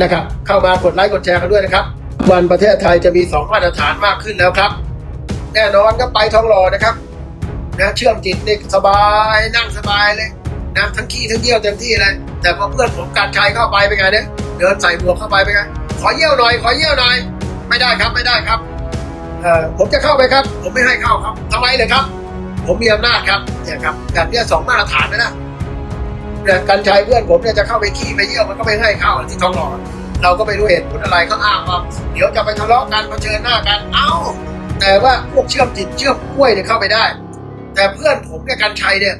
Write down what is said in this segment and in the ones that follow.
นะครับ เข้ามากดไลค์กดแชร์กันด้วยนะครับ วันประเทศไทยจะมีสองมาตรฐานมากขึ้นแล้วครับ แน่นอนก็ไปทองหล่อนะครับนะเชื่อมจิตนี่สบายนั่งสบายเลยนะทั้งขี้ทั้งเยี่ยวเต็มที่เลยแต่พอเพื่อนผมการชัยเข้าไปเป็นไงเนี่ยเดินใส่หมวกเข้าไปเป็นไงขอเยี่ยวหน่อยขอเยี่ยวหน่อย ไม่ได้ครับไม่ได้ครับเอ่อผมจะเข้าไปครับ ผมไม่ให้เข้าครับทำไมเลยครับ ผมมีอำนาจครับเนี่ยครับแบบเนี้ยสองมาตรฐานนะนะ แต่การชัยเพื่อนผมเนี่ยจะเข้าไปขี้ไปเยี่ยวมันก็ไม่ให้เข้าที่ทองหล่อเราก็ไม่รู้เหตุผลอะไรเขาอ้างว่าเดี๋ยวจะไปทะเลาะกันเผชิญหน้ากันเอ้า แต่ว่าพวกเชื่อมจิตเชื่อมกล้วยเนี่ยเข้าไปได้ แต่เพื่อนผมเนี่ยกันชัยเนี่ย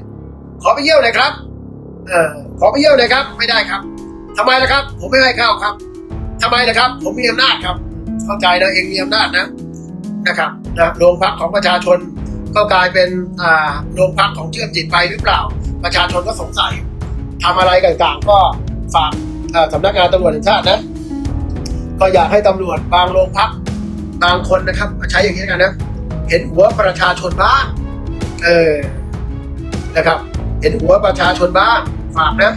ขอไปเยี่ยวหน่อยครับ เออขอไปเยี่ยวหน่อยครับ ไม่ได้ครับทำไมล่ะครับ ผมไม่ให้เข้าครับทำไมล่ะครับ ผมมีอำนาจครับ เข้าใจนะเองมีอำนาจนะนะครับนะโรงพักของประชาชนก็กลายเป็นอ่าโรงพักของเชื่อมจิตไปหรือเปล่า ประชาชนก็สงสัย ทำอะไรต่างๆ ก็ฝากอ่าสำนักงานตำรวจแห่งชาตินะ ก็อยากให้ตำรวจบางโรงพักบางคนนะครับมาใช้อย่างนี้กันนะ เห็นหัวประชาชนบ้างเออนะครับ เห็นหัวประชาชนบ้างฝากนะ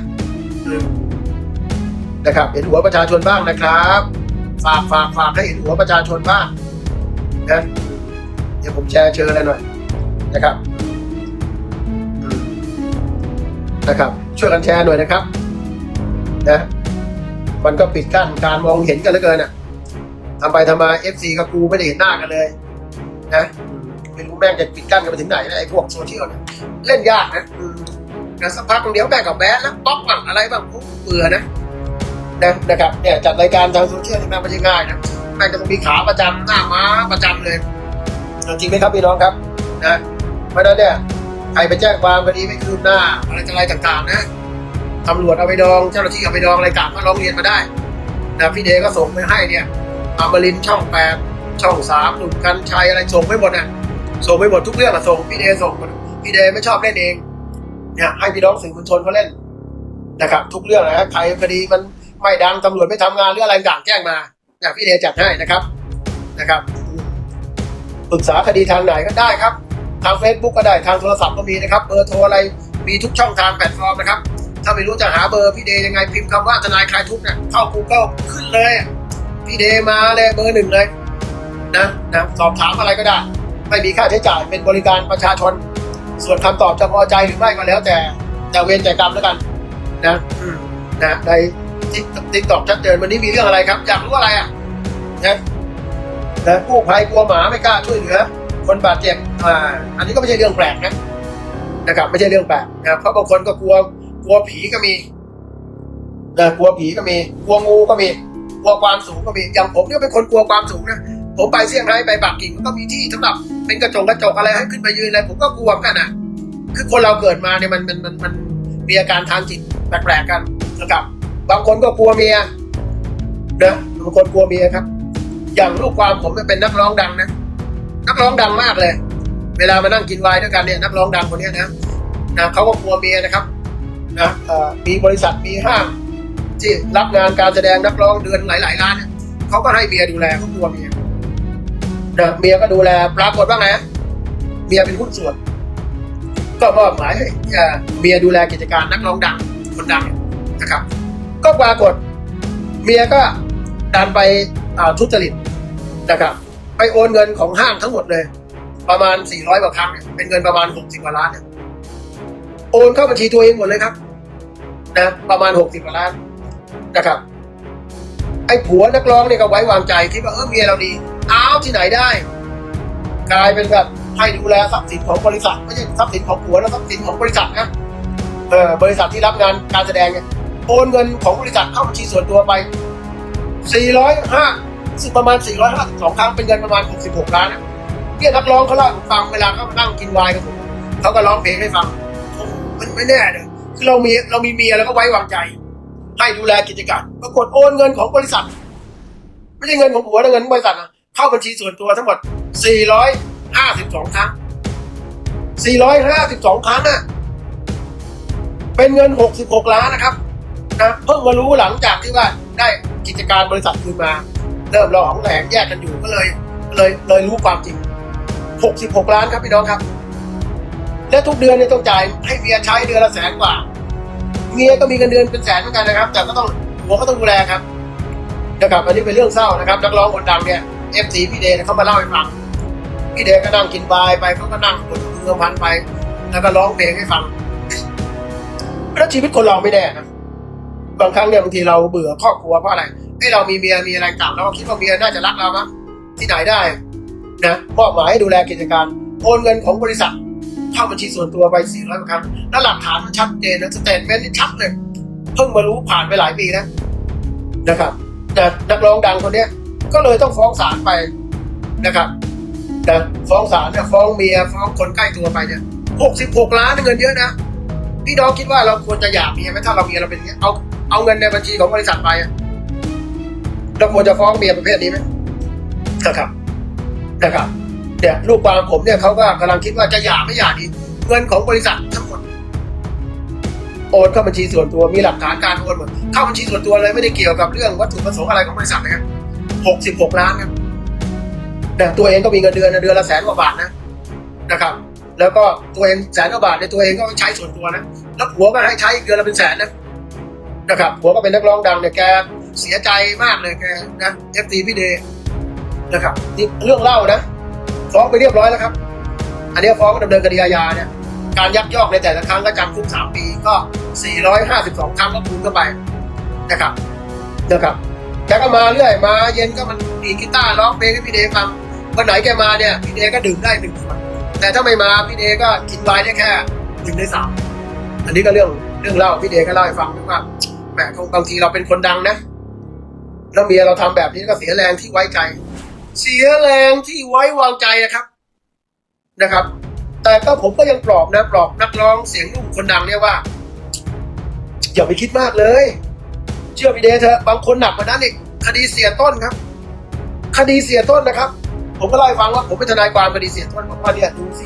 นะครับ เห็นหัวประชาชนบ้างนะครับ ฝากฝากฝากให้เห็นหัวประชาชนบ้างนะเดี๋ยวผมแชร์เชิญอะไรหน่อยนะครับนะครับ ช่วยกันแชร์หน่อยนะครับ นะ มันก็ปิดกั้นการมองเห็นกันเหลือเกินอะทำไปทำมาเอฟซีกับกูไม่ได้เห็นหน้ากันเลย นะไม่รู้แม่งจะปิดกั้นกันไปถึงไหนนะไอ้พวกโซเชียลเนี่ยเล่นยากนะอืมนะสักพักเดี๋ยวแม่งกับแบนแล้วบล็อกบ้างอะไรบ้างโอ้เบื่อนะนะนะครับเนี่ยจัดรายการทางโซเชียลนี่แม่งไม่ใช่ง่ายนะแม่งจะต้องมีขาประจำหน้าม้าประจำเลยจริงไหมครับพี่น้องครับนะเพราะนั้นเนี่ย ใครไปแจ้งความคดีไม่คืบหน้า อะไรต่างๆต่างๆนะตำรวจเอาไปดองเจ้าหน้าที่เอาไปดองอะไรต่างก็ร้องเรียนมาได้นะพี่เดก็ส่งไปให้เนี่ยอมรินช่องแปดช่องสามหนุ่มกันชัยอะไรส่งไปหมดน่ะส่งไปหมดทุกเรื่องอะส่งพี่เดส่งพี่เดไม่ชอบเล่นเองเนี่ยให้พี่น้องสื่อมวลชนเขาเล่นนะครับ ทุกเรื่องนะใครคดีมันไม่ดังตำรวจไม่ทำงานหรืออะไรต่างแจ้งมาเนี่ยพี่เดจัดให้นะครับนะครับปรึกษาคดีทางไหนก็ได้ครับ ทาง Facebook ก็ได้ทางโทรศัพท์ก็มีนะครับ เบอร์โทรอะไรมีทุกช่องทางแพลตฟอร์มนะครับ ถ้าไม่รู้จะหาเบอร์พี่เดย์ยังไงพิมพ์คำว่าทนายคลายทุกข์เนี่ยเข้า Google ขึ้นเลยพี่เดย์มาเลยเบอร์หนึ่งเลยนะนะสอบถามอะไรก็ได้ ไม่มีค่าใช้จ่ายเป็นบริการประชาชน ส่วนคำตอบจะพอใจหรือไม่ก็แล้วแต่แต่เวรแต่กรรมแล้วกัน นะนะในติ๊กตอกชัดเจนวันนี้มีเรื่องอะไรครับ อยากรู้อะไรอะนะนะกู้ภัยกลัวหมาไม่กล้าช่วยเหลือ คนบาดเจ็บอ่าอันนี้ก็ไม่ใช่เรื่องแปลกนะนะครับไม่ใช่เรื่องแปลกนะเพราะบางคนก็กลัวกลัวผีก็มีนะกลัวผีก็มีกลัวงูก็มีกลัวความสูงก็มีอย่างผมเนี่ยเป็นคนกลัวความสูงนะผมไปเซี่ยงไฮ้ไปปักกิ่งก็มีที่สำหรับเป็นกระจกกระจกอะไรให้ขึ้นไปยืนอะไรผมก็กลัวเหมือนกันนะคือคนเราเกิดมาเนี่ยมันมันมันมันมีอาการทางจิตแปลกๆกันนะครับ บางคนก็กลัวเมียนะบางคนกลัวเมียครับ อย่างลูกความผมเป็นนักร้องดังนะ นักร้องดังมากเลย เวลามานั่งกินไวน์ด้วยกันเนี่ยนักร้องดังคนนี้นะนะเขาก็กลัวเมียนะครับนะเอ่อมีบริษัทมีห้างที่รับงานการแสดงนักร้องเดือนหลายๆล้านเนี่ยเขาก็ให้เมียดูแลเขากลัวเมียนะเมียก็ดูแลปรากฏว่าไงเมียเป็นหุ้นส่วน ก็มอบหมายให้เอ่อเมียดูแลกิจการนักร้องดังคนดังนะครับ ก็ปรากฏเมียก็ดันไปทุจริตนะครับ ไปโอนเงินของห้างทั้งหมดเลย ประมาณ 400กว่าครั้งเนี่ยเป็นเงินประมาณ 60กว่าล้านเนี่ยโอนเข้าบัญชีตัวเองหมดเลยครับ นะประมาณ 60กว่าล้านนะครับ ไอ้ผัวนักร้องเนี่ยก็ไว้วางใจคิดว่าเออเมียเราดีอ้าวที่ไหนได้ กลายเป็นแบบให้ดูแลทรัพย์สินของบริษัทไม่ใช่ทรัพย์สินของผัวแล้วทรัพย์สินของบริษัทนะเออบริษัทที่รับงานการแสดงเนี่ยโอนเงินของบริษัทเข้าบัญชีส่วนตัวไป405 สิประมาณ 452 ครั้งเป็นเงินประมาณ 66 ล้านเนี่ยนักร้องเขาเล่าผมฟังเวลาเขามานั่งกินไวน์กับผมเขาก็ร้องเพลงให้ฟังมันไม่แน่เลยคือเรามีเรามีเมียแล้วก็ไว้วางใจ ให้ดูแลกิจการปรากฏโอนเงินของบริษัท ไม่ใช่เงินของผัวนะเงินบริษัทนะเข้าบัญชีส่วนตัวทั้งหมด 452 ครั้ง 452 ครั้งน่ะเป็นเงิน 66 ล้านนะครับนะเพิ่งมารู้หลังจากที่ว่าได้กิจการบริษัทคืนมา เริ่มรอของแหลงแยกกันอยู่ก็เลยเลยเลยรู้ความจริง 66 ล้านครับพี่น้องครับ และทุกเดือนเนี่ยต้องจ่ายให้เมียใช้เดือนละแสนกว่า เมียก็มีเงินเดือนเป็นแสนเหมือนกันนะครับ แต่ก็ต้องหัวก็ต้องดูแลครับนะครับอันนี้เป็นเรื่องเศร้านะครับนักร้องคนดังเนี่ยเอฟซีพี่เดย์เขามาเล่าให้ฟังพี่เดย์ก็นั่งกินไวน์ไปเขาก็นั่งบนเรือพันไป แล้วก็ร้องเพลงให้ฟังแล้วชีวิตคนเราไม่แน่นะบางครั้งเนี่ยบางทีเราเบื่อครอบครัวเพราะอะไร ไอ้เรามีเมียมีอะไรต่างเราก็คิดว่าเมียน่าจะรักเรามั้งที่ไหนได้นะมอบหมายให้ดูแลกิจการโอนเงินของบริษัทเข้าบัญชีส่วนตัวไปสี่ร้อยครั้งแล้วหลักฐานมันชัดเจนนะสเตทเมนต์นี่ชัดเลยเพิ่งมารู้ผ่านไปหลายปีนะนะครับ แต่นักร้องดังคนเนี้ยก็เลยต้องฟ้องศาลไปนะครับนะฟ้องศาลเนี่ยฟ้องเมียฟ้องคนใกล้ตัวไปเนี่ยหกสิบหกล้านเงินเยอะนะพี่น้องคิดว่าเราควรจะหย่าเมียไหมถ้าเราเมียเราเป็นอย่างเงี้ยเอาเอาเงินในบัญชีของบริษัทไปอะ เราควรจะฟ้องเมียประเภทนี้ไหมนะครับนะครับเนี่ยลูกความผมเนี่ยเขาก็กำลังคิดว่าจะหย่าไม่หย่าดีเงินของบริษัททั้งหมดโอนเข้าบัญชีส่วนตัวมีหลักฐานการโอนหมดเข้าบัญชีส่วนตัวเลยไม่ได้เกี่ยวกับเรื่องวัตถุประสงค์อะไรของบริษัทนะครับหกสิบหกล้านครับแต่ตัวเองก็มีเงินเดือนเดือนละแสนกว่าบาทนะนะครับ แล้วก็ตัวเองแสนกว่าบาทในตัวเองก็ใช้ส่วนตัวนะแล้วผัวก็ให้ใช้เดือนละเป็นแสนนะนะครับผัวก็เป็นนักร้องดังเนี่ยแก เสียใจมากเลยแกนะเอฟตีพี่เดย์นะครับนี่เรื่องเล่านะฟ้องไปเรียบร้อยแล้วครับ อันนี้ฟ้องดำเนินคดีอาญาเนี่ยการยักยอกในแต่ละครั้งก็จำคุกสามปีก็ 452 ครั้งก็คูณเข้าไปนะครับนะครับแกก็มาเรื่อยมาเย็นก็มันดีกีตาร์ร้องเพลงให้พี่เดย์ฟังวันไหนแกมาเนี่ยพี่เดย์ก็ดื่มได้หนึ่งขวดแต่ถ้าไม่มาพี่เดย์ก็กินไวน์ได้แค่หนึ่งในสามอันนี้ก็เรื่องเรื่องเล่าพี่เดย์ก็เล่าให้ฟังว่าแหมคงบางทีเราเป็นคนดังนะ แล้วเมียเราทำแบบนี้ก็เสียแรงที่ไว้ใจ เสียแรงที่ไว้วางใจนะครับนะครับ แต่ก็ผมก็ยังปลอบนะปลอบนักร้องเสียงนุ่มคนดังเนี่ยว่า อย่าไปคิดมากเลย เชื่อพี่เดชเถอะบางคนหนักกว่านั้นอีกคดีเสียต้นครับ คดีเสียต้นนะครับ ผมก็เล่าให้ฟังว่าผมเป็นทนายความคดีเสียต้นบอกว่าเนี่ยดูสิ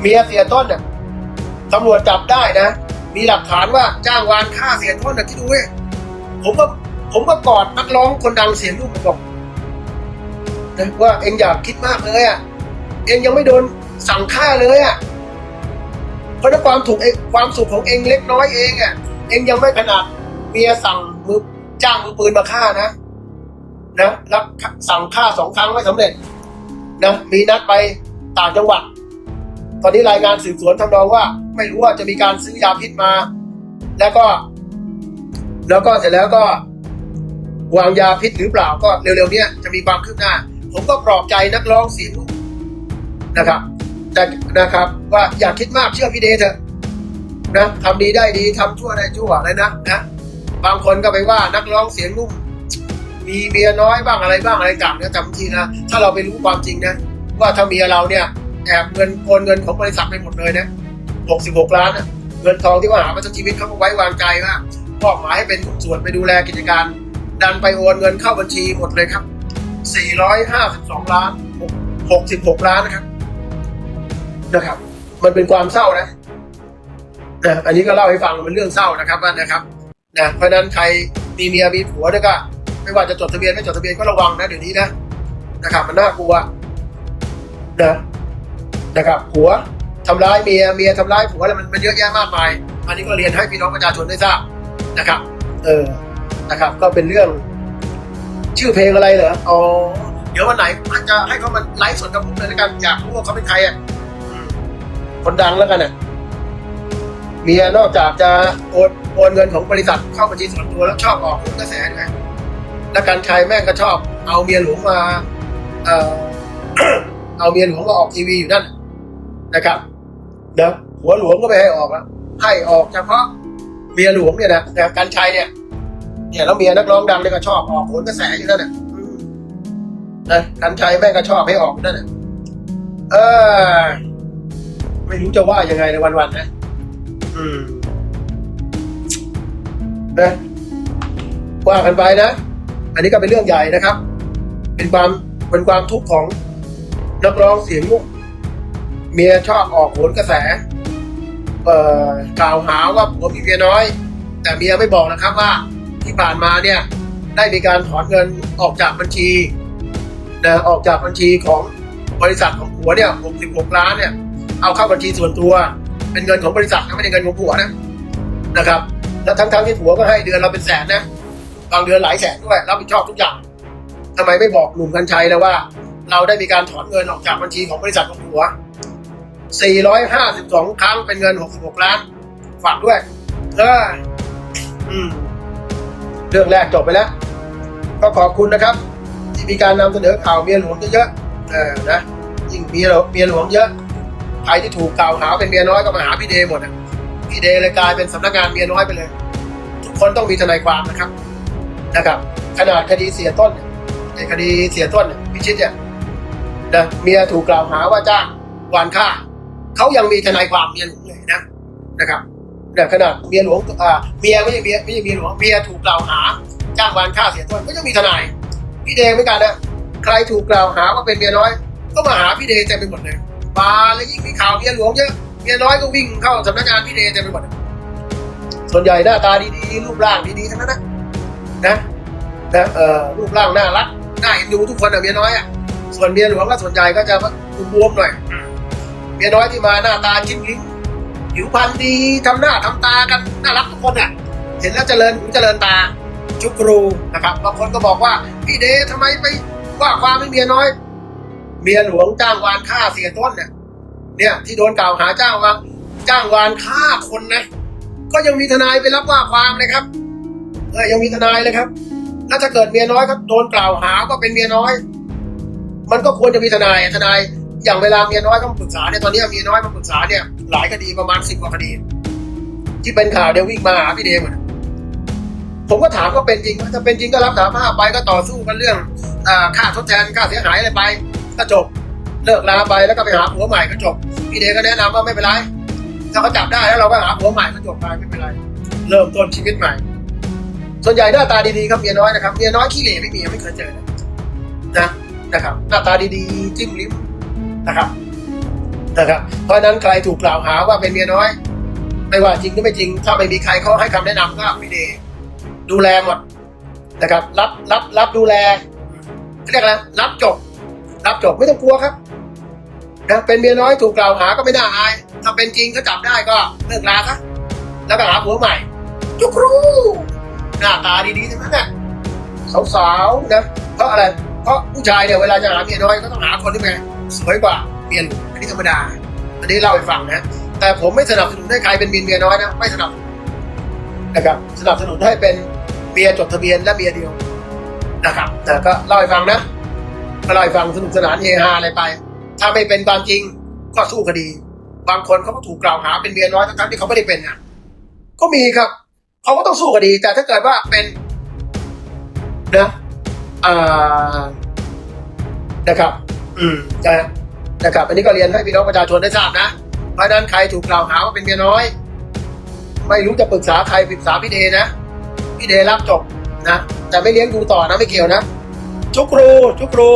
เมียเสียต้นเนี่ยตำรวจจับได้นะ มีหลักฐานว่าจ้างวานฆ่าเสียต้นนะที่ดูเว้ยผมก็ ผมก็กอดนักร้องคนดังเสียงลูกบอกนะว่าเองอยากคิดมากเลยอะ เองยังไม่โดนสั่งฆ่าเลยอะ เพราะถ้าความถูกเองความสุขของเองเล็กน้อยเองอะ เองยังไม่ขนาดเมียสั่งมือจ้างมือปืนมาฆ่านะ นะแล้วสั่งฆ่าสองครั้งไม่สำเร็จนะมีนัดไปต่างจังหวัด ตอนนี้รายงานสืบสวนทำนองว่า ไม่รู้ว่าจะมีการซื้อยาพิษมา แล้วก็ แล้วก็เสร็จแล้วก็ วางยาพิษหรือเปล่าก็เร็วๆเนี้ยจะมีความคืบหน้า ผมก็ปลอบใจนักร้องเสียงลูกนะครับ แต่นะครับว่าอย่าคิดมากเชื่อพี่เดชเถอะนะทำดีได้ดีทำชั่วได้ชั่วอะไรนะนะบางคนก็ไปว่านักร้องเสียงนุ่มมีเมียน้อยบ้างอะไรบ้างอะไรต่างนะจำทีนะถ้าเราไปรู้ความจริงนะว่าถ้าเมียเราเนี่ยแอบเงินโอนเงินของบริษัทไปหมดเลยนะ66 ล้านเงินทองที่ว่าหามาทั้งชีวิตเขาก็ไว้วางใจว่ามอบหมายให้เป็นส่วนไปดูแลกิจการ ดันไปโอนเงินเข้าบัญชีหมดเลยครับ 452 ล้าน 66 ล้านนะครับ นะครับ มันเป็นความเศร้านะนะอันนี้ก็เล่าให้ฟังเป็นเรื่องเศร้านะครับนะครับนะเพราะนั้นใครมีเมียมีผัวเนี่ยก็ ไม่ว่าจะจดทะเบียนไม่จดทะเบียนก็ระวังนะเดี๋ยวนี้นะนะครับมันน่ากลัวนะนะครับผัวทำร้ายเมียเมียทำร้ายผัวอะไรมันมันเยอะแยะมากมาย อันนี้ก็เรียนให้พี่น้องประชาชนได้ทราบนะครับ เออ นะครับ ก็เป็นเรื่องชื่อเพลงอะไรเหรออ๋อเดี๋ยววันไหนอาจจะให้เขามาไลฟ์สดกับผมเลยแล้วกันอยากรู้ว่าเขาเป็นใครอะคนดังแล้วกันอะเมียนอกจากจะโอนโอนเงินของบริษัทเข้าบัญชีส่วนตัวแล้วชอบออกกระแสด้วยแล้วการชายแม่งก็ชอบ เอาเมียหลวงมา เอ่อเอาเมียหลวงมาออกทีวีอยู่นั่นนะครับเดี๋ยวหัวหลวงก็ไม่ให้ออกแล้วให้ออกเฉพาะเมียหลวงเนี่ยนะนะการชายเนี่ย เนี่ยแล้วเมียนักร้องดังเนี่ยก็ชอบออกผลกระแสอยู่นั่นน่ะอืมนะการชายแม่งก็ชอบให้ออกนั่นน่ะเออไม่รู้จะว่ายังไงในวันๆนะ อืมนะว่ากันไปนะ อันนี้ก็เป็นเรื่องใหญ่นะครับ เป็นความเป็นความทุกข์ของนักร้องเสียงลูกเมียชอบออกโหนกระแส เอ่อกล่าวหาว่าผัวมีเมียน้อย แต่เมียไม่บอกนะครับว่า ที่ผ่านมาเนี่ยได้มีการถอนเงินออกจากบัญชีนะออกจากบัญชีของบริษัทของผัวเนี่ย66ล้านเนี่ย เอาเข้าบัญชีส่วนตัว เป็นเงินของบริษัทนะไม่ใช่เงินของผัวนะนะครับ แล้วทั้งๆที่ผัวก็ให้เดือนเราเป็นแสนนะบางเดือนหลายแสนด้วยรับผิดชอบทุกอย่างทำไมไม่บอกหนุ่มกัญชัยแล้วว่า เราได้มีการถอนเงินออกจากบัญชีของบริษัทของหัว 452 ครั้งเป็นเงิน 66 ล้านฝากด้วยเอออืม เรื่องแรกจบไปแล้ว ก็ขอบคุณนะครับ ที่มีการนำเสนอข่าวเมียหลวงเยอะๆนะยิ่งเมียหลวงเมียหลวงเยอะใครที่ถูกกล่าวหาเป็นเมียน้อยก็มาหาพี่เดย์หมดอะพี่เดย์เลยกลายเป็นสำนักงานเมียน้อยไปเลย ทุกคนต้องมีทนายความนะครับนะครับ ขนาดคดีเสียต้นในคดีเสียต้นพิชิตเนี่ยนะเมียถูกกล่าวหาว่าจ้างวานฆ่าเขายังมีทนายความเมียหลวงเลยนะนะครับ เนี่ยขนาดเมียหลวงอ่าเมียไม่ใช่เมียไม่ใช่เมียหลวงเมียถูกกล่าวหา จ้างวานฆ่าเสียต้นก็ยังมีทนาย พี่เดย์เหมือนกันนะใครถูกกล่าวหาว่าเป็นเมียน้อย ก็มาหาพี่เดย์เต็มไปหมดเลยมาแล้วยิ่งมีข่าวเมียหลวงเยอะเมียน้อยก็วิ่งเข้าสำนักงานพี่เดย์เต็มไปหมดเลยส่วนใหญ่หน้าตาดีๆรูปร่างดีๆทั้งนั้นนะนะนะเอ่อรูปร่างน่ารักน่าเอ็นดูทุกคนอะเมียน้อยอะส่วนเมียหลวงก็ส่วนใหญ่ก็จะบวมๆหน่อยเมียน้อยที่มาหน้าตาจิ้มลิ้ม ผิวพรรณดีทำหน้าทำตากันน่ารักทุกคนอะเห็นแล้วเจริญหูเจริญตาชุกรูนะครับบางคนก็บอกว่าพี่เดย์ทำไมไปว่าความไม่เมียน้อย เมียหลวงจ้างวานฆ่าเสียต้นเนี่ยเนี่ยที่โดนกล่าวหาจ้างวานจ้างวานฆ่าคนนะก็ยังมีทนายไปรับว่าความเลยครับเออยังมีทนายเลยครับแล้วถ้าเกิดเมียน้อยก็โดนกล่าวหาว่าเป็นเมียน้อย มันก็ควรจะมีทนายทนาย อย่างเวลาเมียน้อยก็มาปรึกษาเนี่ยตอนนี้เมียน้อยมาปรึกษาเนี่ยหลายคดีประมาณสิบกว่าคดี ที่เป็นข่าวเดี๋ยววิ่งมาหาพี่เดมผมก็ถามว่าเป็นจริงถ้าเป็นจริงก็รับสารภาพไปก็ต่อสู้กันเรื่องค่าทดแทนค่าเสียหายอะไรไปก็จบเลิกลาไปแล้วก็ไปหาผัวใหม่ก็จบพี่เดก็แนะนำว่าไม่เป็นไร ถ้าเขาจับได้แล้วเราก็หาผัวใหม่ก็จบไปไม่เป็นไร เริ่มต้นชีวิตใหม่ ส่วนใหญ่หน้าตาดีๆครับเมียน้อยนะครับเมียน้อยขี้เหร่ไม่มีไม่เคยเจอนะนะนะครับหน้าตาดีๆจิ้มลิ้ม นะครับนะครับเพราะนั้นใครถูกกล่าวหาว่าเป็นเมียน้อย ไม่ว่าจริงหรือไม่จริง ถ้าไม่มีใครเขาให้คำแนะนำก็พี่เดดูแลหมดนะครับ รับรับรับดูแลเขาเรียกอะไรรับจบ รับจบไม่ต้องกลัวครับนะเป็นเมียน้อยถูกกล่าวหาก็ไม่น่าอาย ถ้าเป็นจริงก็จับได้ก็เลิกลาซะแล้วก็หาผัวใหม่จุกรูหน้าตาดีๆทั้งนั้นแหละสาวๆนะเพราะอะไร เพราะผู้ชายเนี่ยเวลาจะหาเมียน้อยก็ต้องหาคนที่ไง สวยกว่าเมียหลวงอันนี้ธรรมดา อันนี้เล่าให้ฟังนะ แต่ผมไม่สนับสนุนให้ใครเป็นเมียเมียน้อยนะ ไม่สนับสนุนนะครับ สนับสนุนให้เป็นเมียจดทะเบียนและเมียเดียวนะครับ แต่ก็เล่าให้ฟังนะก็เล่าให้ฟังสนุกสนานเฮฮาอะไรไป ถ้าไม่เป็นความจริงก็สู้คดี บางคนเขาก็ถูกกล่าวหาเป็นเมียน้อยทั้งๆที่เขาไม่ได้เป็นนะก็มีครับ เขาก็ต้องสู้คดี แต่ถ้าเกิดว่าเป็นนะอ่านะครับ อืมนะนะครับอันนี้ก็เรียนให้พี่น้องประชาชนได้ทราบนะ เพราะนั้นใครถูกกล่าวหาว่าเป็นเมียน้อย ไม่รู้จะปรึกษาใครปรึกษาพี่เดนะพี่เดรับจบนะแต่ไม่เลี้ยงดูต่อนะไม่เกี่ยวนะชุกครูชุกครู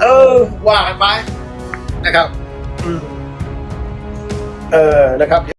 เออว่ากันไปนะครับอืมเออนะครับ